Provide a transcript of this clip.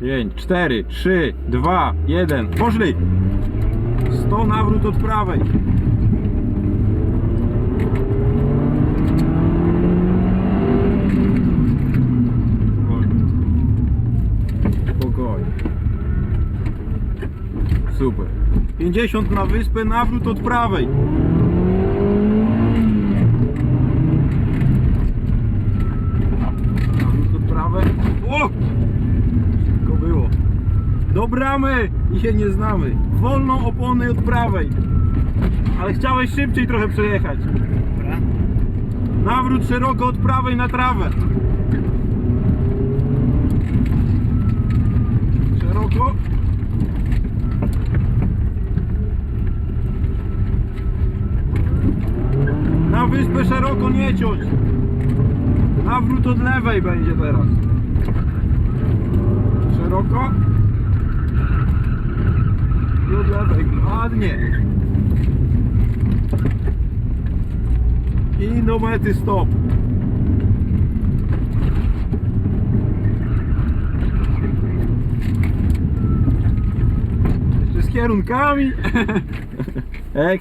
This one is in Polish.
5, 4, 3, 2, 1. Poszli! 100 nawrót od prawej. Super. 50 na wyspę, nawrót od prawej. Nawrót od prawej. O! Szybko było. Do bramy i się nie znamy. Wolną opony od prawej. Ale chciałeś szybciej trochę przejechać. Dobra. Nawrót szeroko od prawej na trawę. Szeroko. Na wyspę szeroko nie ciąć. Nawrót od lewej będzie teraz. Szeroko. Lewej. Ładnie. I do mety stop. Jeszcze z kierunkami. Ekstra.